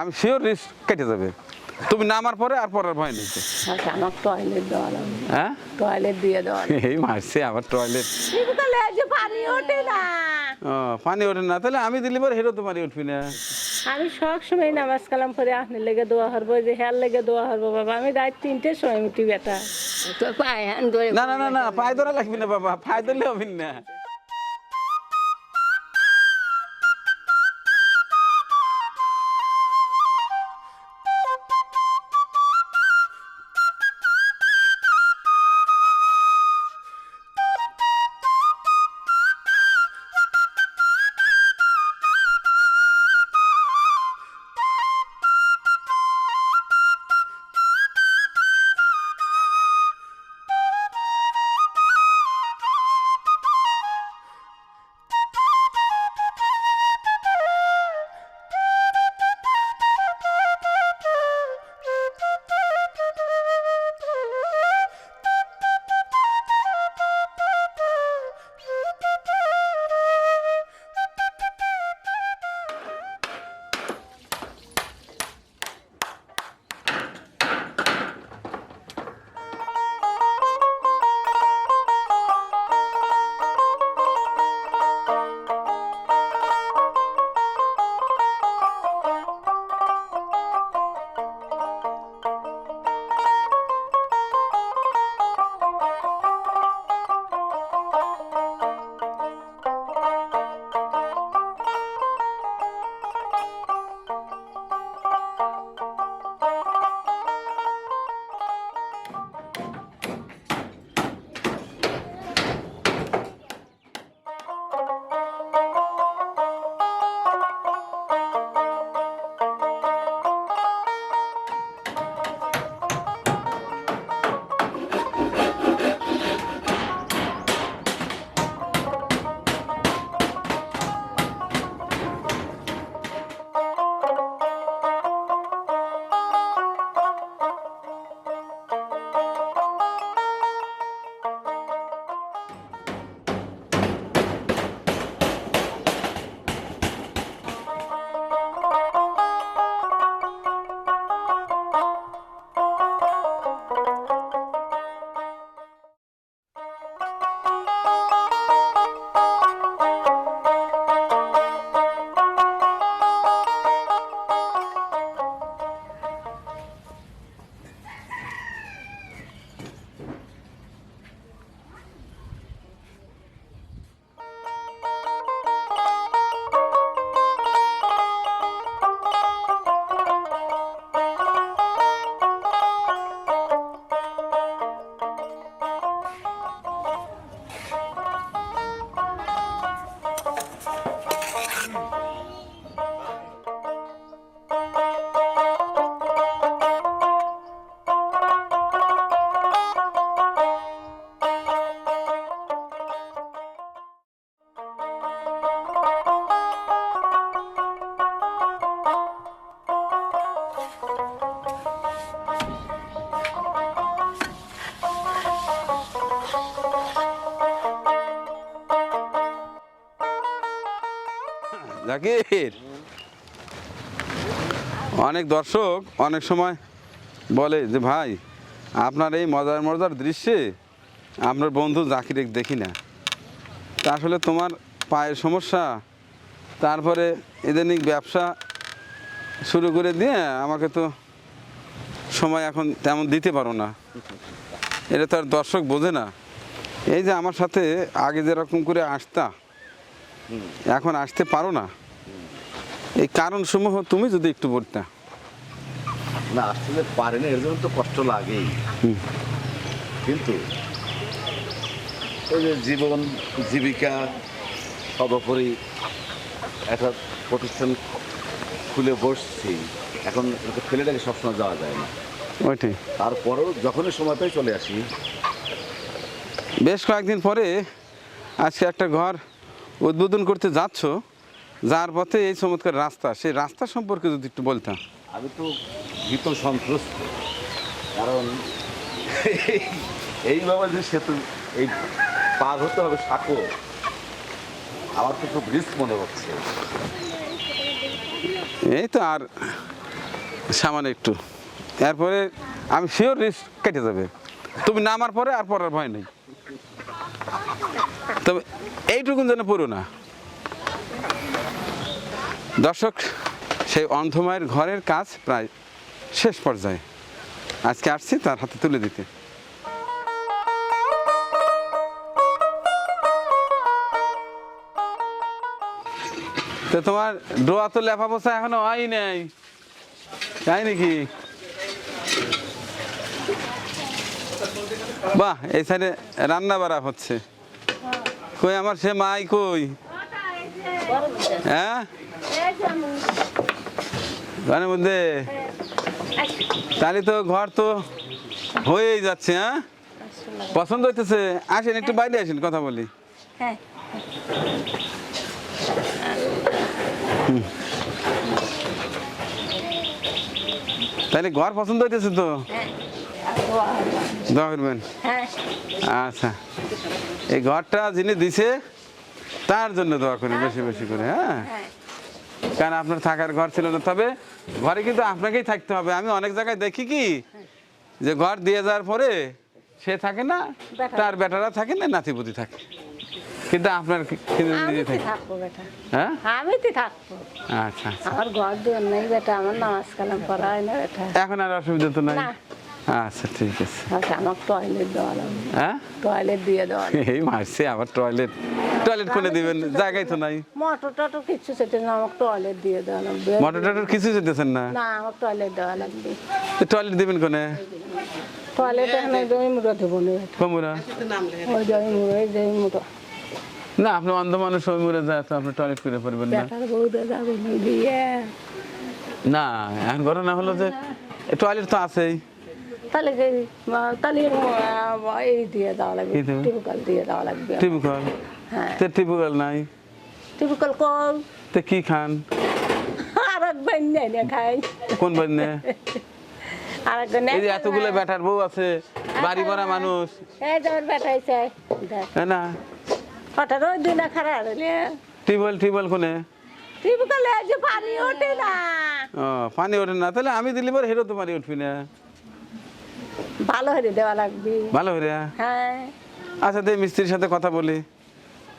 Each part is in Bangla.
আমি শিওর রিস্ক কেটে যাবে। তুমি নামার পরে আর পরের ভয় নেই আচ্ছা আমার টয়লেট দেওয়া হ্যাঁ? টয়লেট দিয়ে দেওয়া এই মারছে আবার টয়লেট পানি ওঠে না। ও পানি ওঠে না তাহলে আমি দিলি পরে হেরো তো পানি উঠবি না। আমি সব সময় নামাজ কালাম করে আপনি লেগে দোয়া হরবো যে হেয়ার লেগে দোয়া হরবো বাবা। আমি রাত তিনটের সময় উঠি বেটা। না না না না পায়ে ধরা লাগবে না বাবা। পায়ে ধরলে হবে না। জাকির অনেক দর্শক অনেক সময় বলে যে, ভাই, আপনার এই মজার মজার দৃশ্যে আপনার বন্ধু জাকির দেখি না। তা আসলে তোমার পায়ের সমস্যা। তারপরে ইদানিং ব্যবসা শুরু করে দিয়ে আমাকে তো সময় এখন তেমন দিতে পারো না। এটা তো আর দর্শক বোঝে না। এই যে আমার সাথে আগে যেরকম করে আসতা, এখন আসতে পারো না। এই কারণসমূহ তুমি যদি একটু বলতে। না আসলে পারে না এর জন্য তো কষ্ট লাগেই। কিন্তু ওই যে জীবন জীবিকা সর্বোপরি একটা প্রতিষ্ঠান খুলে বসছি এখন ওকে ফেলে রেখে সবসময় যাওয়া যায় না। ওইটাই। তারপরেও যখনই সময় পাই চলে আসি। বেশ কয়েকদিন পরে আজকে একটা ঘর উদ্বোধন করতে যাচ্ছ। যার পথে এই চমৎকার রাস্তা সেই রাস্তা সম্পর্কে যদি একটু বলতাম। আমি তো ভীত সন্ত্রস্ত। কারণ এইভাবে যে সেতু এই পার হতে হবে সাঁকো আমার তো খুব রিস্ক মনে হচ্ছে। এই তো আর সামান্য একটু। এরপরে আমি শিওর রিস্ক কেটে যাবে। তুমি নামার পরে আর পড়ার ভয় নেই। তবে এইটুকুন যেন পড়ো না। দর্শক, সেই অন্ধমায়ের ঘরের কাজ প্রায় শেষ পর্যায়ে। আজকে আসছি তার হাতে তুলে দিতে। তো তোমার ডোয়া তো লেফা পোষা এখনও হয় নাই। তাই নাকি? বাহ, এই সাইডে রান্না বাড়া হচ্ছে। কই, আমার সে মাই কই? হ্যাঁ? মধ্যে? তাহলে তো ঘর তো হয়েই যাচ্ছে হ্যাঁ? পছন্দ হইতেছে। আসেন একটু বাইরে আসেন কথা বলি। তাহলে ঘর পছন্দ হইতেছে তো? দোয়া করবেন। হ্যাঁ। আচ্ছা। এই ঘরটা যিনি দিছে তার জন্য দোয়া করি বেশি বেশি করে হ্যাঁ। হ্যাঁ। কারণ আপনার থাকার ঘর ছিল না তবে ঘরে কিন্তু আপনাকেই থাকতে হবে। আমি অনেক জায়গায় দেখি কি যে ঘর দিয়ে যাওয়ার পরে সে থাকে না তার বেটারা থাকে না নাতিপুতি থাকে। কিন্তু আপনার নিজে থাকে। হ্যাঁ? আমি তো থাকব। আচ্ছা আচ্ছা। আমার ঘর নেই বেটা। আমার নামাজ কালাম করা হয় না বেটা। এখন আর অসুবিধা তো নাই। আচ্ছা ঠিক আছে। আচ্ছা আমার টয়লেট দেওয়া লাগবে। হ্যাঁ? টয়লেট দিয়ে দেওয়া এই মারছে আবার টয়লেট টয়লেট করে দিবেন জায়গায় তো নাই। মোটর টটর কিছু সেটা না আমাকে টয়লেট দিয়ে দেওয়া লাগবে। মোটর টটর কিছু যেতেছেন না? না আমাকে টয়লেট দেওয়া লাগবে। টয়লেট দিবেন কোনে? টয়লেট এখানে জমি মুড়ো দেবো না। কমুরা ওই জমি মুড়ো ওই জমি মুড়ো। না আপনি অন্ধ মানুষ ওই মরে যায় তো আপনি টয়লেট করে পারবেন না। না এখন ঘটনা হলো যে টয়লেট তো আছেই। তাহলে তাহলে এই দিয়ে দেওয়া লাগবে দিয়ে দেওয়া লাগবে টিপিকল হ্যাঁ তে টিপিকল নাই টিপিক্যাল কল তে কি খান আর এক বান্যা এনে খাই কোন বান্যে আর একজন এই যে এতগুলো বেটার বউ আছে বাড়ি ভরা মানুষ এই যে চাই না হঠাৎ ওই দিন খারাপ হলে টিউবওয়েল টিউবওয়েল কোনে এই যে পানি ওঠে না ও পানি ওঠে না তাহলে আমি দিলি পরে হেরো তো পানি উঠবি না ভালো হয়ে দেওয়া লাগবে। ভালো হরে হ্যাঁ। আচ্ছা দে মিস্ত্রির সাথে কথা বলি।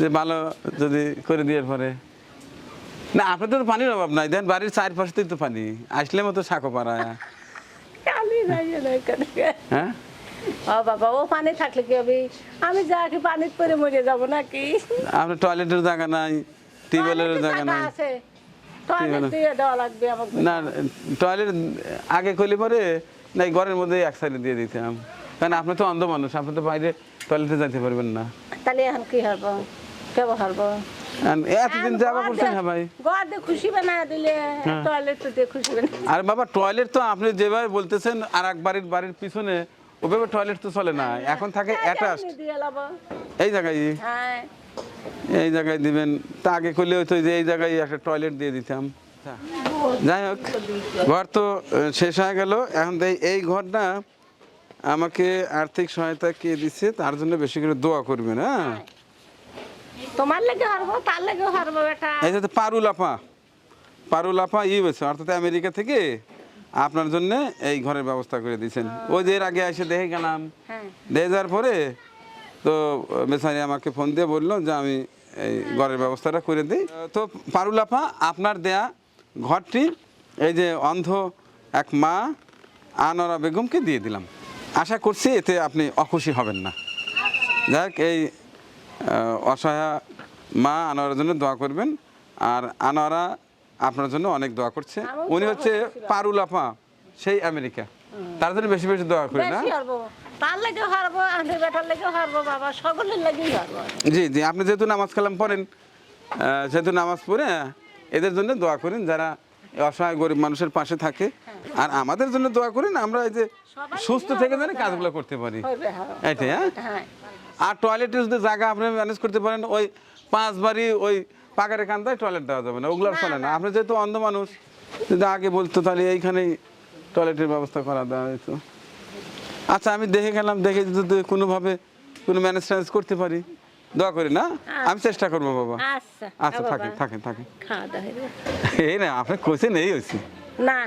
যে ভালো যদি করে দিয়ে পরে। না আপনাদের তো পানির অভাব নাই। দেন বাড়ির চারপাশেই তো পানি। আসলে মতো সাঁকো পাড়ায়। হ্যাঁ? ও বাবা ও পানি থাকলে কি হবে? আমি যা কি পানিতে পরে মরে যাব নাকি? আপনার টয়লেটের জায়গা নাই টিউবওয়েলের জায়গা নাই। টয়লেট দিয়ে দেওয়া লাগবে আমাকে। না টয়লেট আগে করলে পরে না এই ঘরের মধ্যে এক সাইডে দিয়ে দিতাম। কারণ আপনি তো অন্ধ মানুষ আপনি তো বাইরে টয়লেটে যেতে পারবেন না। তাহলে এখন কি হব কেবো হব এতদিন যাওয়া করছেন হ্যাঁ ভাই। খুশি বানা দিলে টয়লেট তো খুশি বানা আর বাবা টয়লেট তো আপনি যেভাবে বলতেছেন আর এক বাড়ির বাড়ির পিছনে ওভাবে টয়লেট তো চলে না। এখন থাকে অ্যাটাচ আমি দিয়ে লাবো। এই জায়গায় হ্যাঁ। এই জায়গায় দিবেন। তা আগে করলে হয়তো যে এই জায়গায় একটা টয়লেট দিয়ে দিতাম। যাই হোক ঘর তো শেষ হয়ে গেল। এখন এই- ঘরটা আমাকে আর্থিক সহায়তা কে দিচ্ছে তার জন্য বেশি করে দোয়া করবেন হ্যাঁ? তোমার লেগে হারবো তার লেগে হারবো বেটা। এই যে পারুল আপা পারুল আপা ই হয়েছে অর্থাৎ আমেরিকা থেকে আপনার জন্য এই ঘরের ব্যবস্থা করে দিয়েছেন। ওই যে এর আগে এসে দেখে গেলাম। হ্যাঁ। দেখে যাওয়ার পরে তো বেচারি আমাকে ফোন দিয়ে বলল যে আমি এই ঘরের ব্যবস্থাটা করে দিই। তো পারুল আপা আপনার দেয়া ঘরটি এই যে অন্ধ এক মা আনোয়ারা বেগমকে দিয়ে দিলাম। আশা করছি এতে আপনি অখুশি হবেন না। যাক এই অসহায় মা আনোয়ারের জন্য দোয়া করবেন। আর আনোয়ারা আপনার জন্য অনেক দোয়া করছে। উনি হচ্ছে করছিলাম। পারুল আপা সেই আমেরিকা। তার জন্য বেশি বেশি দোয়া করি না। তার লেগে হারবো আমি বেটার লেগে হারবো বাবা সকলের লেগেই হারবো। জি জি আপনি যেহেতু নামাজ কালাম পড়েন সেহেতু নামাজ পড়ে এদের জন্য দোয়া করেন যারা অসহায় গরিব মানুষের পাশে থাকে। আর আমাদের জন্য দোয়া করেন আমরা এই যে সুস্থ থেকে যেন কাজগুলো করতে পারি। এটাই হ্যাঁ? হ্যাঁ। আর টয়লেটের যদি জায়গা আপনি ম্যানেজ করতে পারেন ওই পাঁচ বাড়ি ওই পাকারে কান্দায় টয়লেট দেওয়া যাবে না ওগুলো চলে না। আপনি যেহেতু অন্ধ মানুষ যদি আগে বলতো তাহলে এইখানেই টয়লেটের ব্যবস্থা করা দেওয়া হতো আচ্ছা আমি দেখে গেলাম দেখে যদি কোনোভাবে কোনো ম্যানেজ ট্যানেজ করতে পারি। দোয়া করি না? আমি চেষ্টা করব বাবা। আচ্ছা। আচ্ছা থাকেন থাকেন থাকেন। হইবে। এই না আপনি কোচেন এই হয়েছি না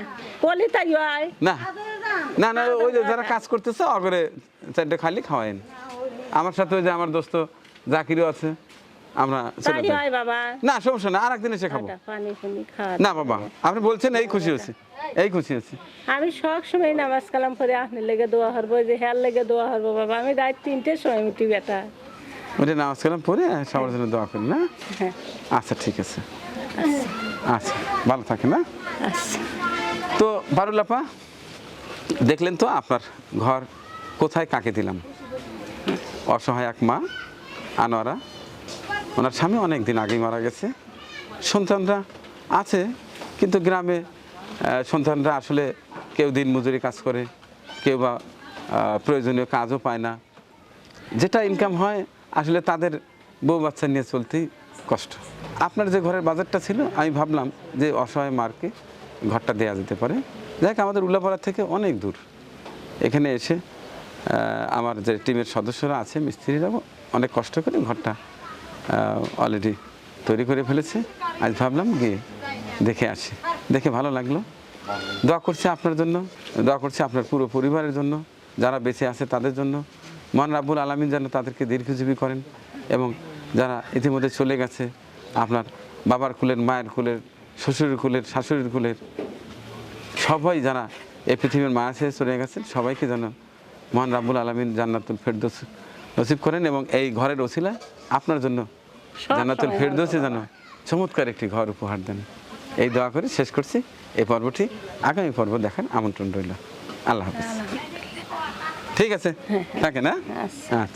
কলি হয়। না না না ওই যে যারা কাজ করতেছে অগরে চারটে খালি খাওয়াইন। আমার সাথে ওই যে আমার দোস্ত জাকিরও আছে আমরা হয় না সমস্যা না আর একদিন এসে খাব। খাওয়া না বাবা আপনি বলছেন এই খুশি হচ্ছে এই খুশি হচ্ছে আমি সব সময় নামাজ কালাম করে আপনার লেগে দোয়া হরবো যে হ্যার লেগে দোয়া হরবো বাবা। আমি রাত তিনটের সময় উঠি বেটা। ওটা নামাজ কালাম পরে সবার জন্য দোয়া করি না? হ্যাঁ। আচ্ছা ঠিক আছে। আচ্ছা ভালো থাকে না? আচ্ছা। তো বারুলাপা দেখলেন তো আপনার ঘর কোথায় কাকে দিলাম? অসহায় এক মা আনোয়ারা। ওনার স্বামী অনেক দিন আগেই মারা গেছে। সন্তানরা আছে কিন্তু গ্রামে সন্তানরা আসলে কেউ দিন মজুরি কাজ করে কেউ বা প্রয়োজনীয় কাজও পায় না। যেটা ইনকাম হয় আসলে তাদের বউ বাচ্চা নিয়ে চলতেই কষ্ট। আপনার যে ঘরের বাজারটা ছিল, আমি ভাবলাম যে অসহায় মারকে ঘরটা দেওয়া যেতে পারে। দেখ আমাদের উল্লাপাড়া থেকে অনেক দূর। এখানে এসে আমার যে টিমের সদস্যরা আছে, মিস্ত্রিরাও অনেক কষ্ট করে ঘরটা অলরেডি তৈরি করে ফেলেছে। আজ ভাবলাম গিয়ে দেখে আসি। দেখে ভালো লাগল। দোয়া করছি আপনার জন্য, দোয়া করছি আপনার পুরো পরিবারের জন্য, যারা বেঁচে আছে তাদের জন্য। মহান রাব্বুল আলমিন যেন তাদেরকে দীর্ঘজীবী করেন এবং যারা ইতিমধ্যে চলে গেছে আপনার বাবার কুলের মায়ের কুলের শ্বশুরের কুলের শাশুড়ির কুলের সবাই যারা এই পৃথিবীর মায়া ছেড়ে চলে গেছেন সবাইকে যেন মহান রাব্বুল আলমিন জান্নাতুল ফেরদৌস নসিব করেন এবং এই ঘরের ওসিলা আপনার জন্য জান্নাতুল ফেরদৌসে যেন চমৎকার একটি ঘর উপহার দেন। এই দোয়া করে শেষ করছি। এই পর্বটি আগামী পর্ব দেখার আমন্ত্রণ রইল। আল্লাহ হাফিজ। ঠিক আছে? থাকে না? আচ্ছা।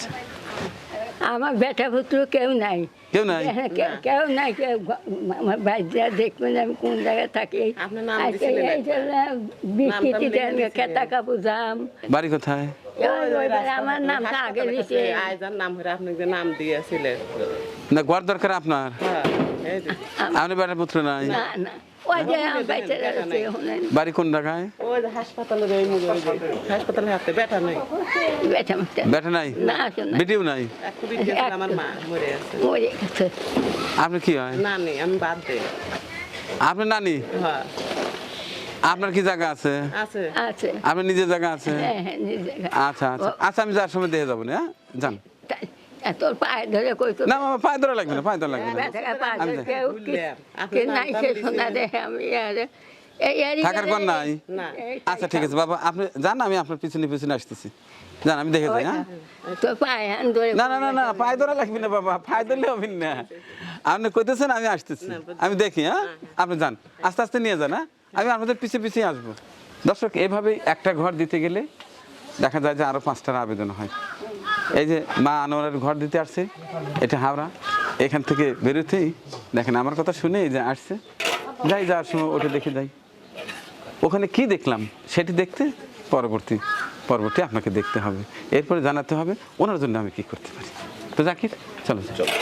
আমার বেটা পুত্র কেউ নাই। কেউ নাই? হ্যাঁ, কেউ নাই কেউ ঘ- আমার বাড়িতে দেখবেন আমি কোন জায়গায় থাকি। বৃষ্টিতে খেতা কাপড় যাম। বাড়ি কোথায়? আমার নামটা আগে আয়জার নাম হয়ে আপনি যে নাম দিয়েছিলেন। না ঘর দরকার আপনার? হ্যাঁ আপনি বেটার পুত্র নাই? না না। ওই যে আমার আছে বাড়ি কোন ওই হাসপাতালে ওই মুখে হাসপাতালে হাতে বেটা নেই না নাই এক আমার মা মরে আছে মরে গেছে আপনি কি হয় না নেই আমি বাদ দে আপনার নানি হ্যাঁ আপনার কি জায়গা আছে আছে আপনার নিজের জায়গা আছে আচ্ছা আচ্ছা আচ্ছা আমি যার সময় দেখে যাব না হ্যাঁ যান তোর পায়ে ধরে কই না মামা পায়ে ধরা লাগবে না পায়ে ধরা লাগবে না। আমি ধরে যাই। কেউ কি বুঝলাম। কে আপনার নাই সে শোনা দেখে আমি আর থাকার পর নাই। আচ্ছা ঠিক আছে বাবা আপনি যান আমি আপনার পিছনে পিছনে আসতেছি। যান আমি দেখে যাই হ্যাঁ? না না না না পায়ে ধরা লাগবে না বাবা পায়ে ধরলে হবে না। আপনি কইতেছেন আমি আসতেছি। আমি দেখি হ্যাঁ? আপনি যান আস্তে আস্তে নিয়ে যান হ্যাঁ? আমি আপনাদের পিছিয়ে পিছিয়ে আসব। দর্শক এভাবেই একটা ঘর দিতে গেলে দেখা যায় যে আরও পাঁচটার আবেদন হয়। এই যে মা আনোয়ারের ঘর দিতে আসছে, এটা হাওড়া। এখান থেকে বেরোতেই দেখেন, আমার কথা শুনে যে আসছে। যাই, যাওয়ার সময় ওটা দেখে যাই। ওখানে কি দেখলাম? সেটি দেখতে পরবর্তী পর্বটি আপনাকে দেখতে হবে। এরপরে জানাতে হবে, ওনার জন্য আমি কি করতে পারি। তো জাকির, চলো। চলো।